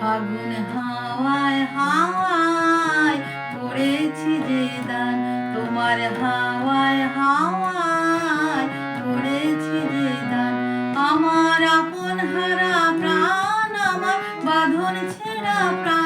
ফাগুন হাওয়ায় হাওয়ায় পড়েছি যে দান, তোমার হাওয়ায় হাওয়ায় পড়েছি যে দান। আমার আপন হারা প্রাণ, আমার বাঁধন ছেঁড়া প্রাণ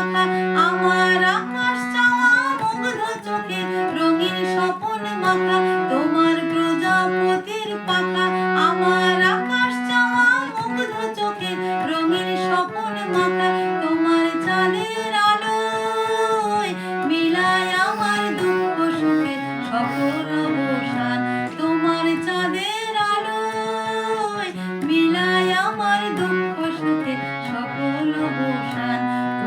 প্রজাপতির আমার আকাশ চাওয়া মুগ্ধ চোখে রঙিন স্বপন মাখা তোমার প্রজাপতির পাখা।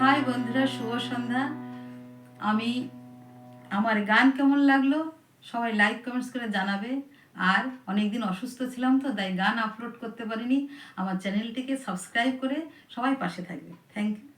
হাই বন্ধুরা, শুভ সন্ধ্যা। আমি, আমার গান কেমন লাগল? সবাই লাইক কমেন্টস করে জানাবে। আর অনেকদিন অসুস্থ ছিলাম তো, তাই গান আপলোড করতে পারিনি। আমার চ্যানেলটিকে সাবস্ক্রাইব করে সবাই পাশে থাকবে। Thank you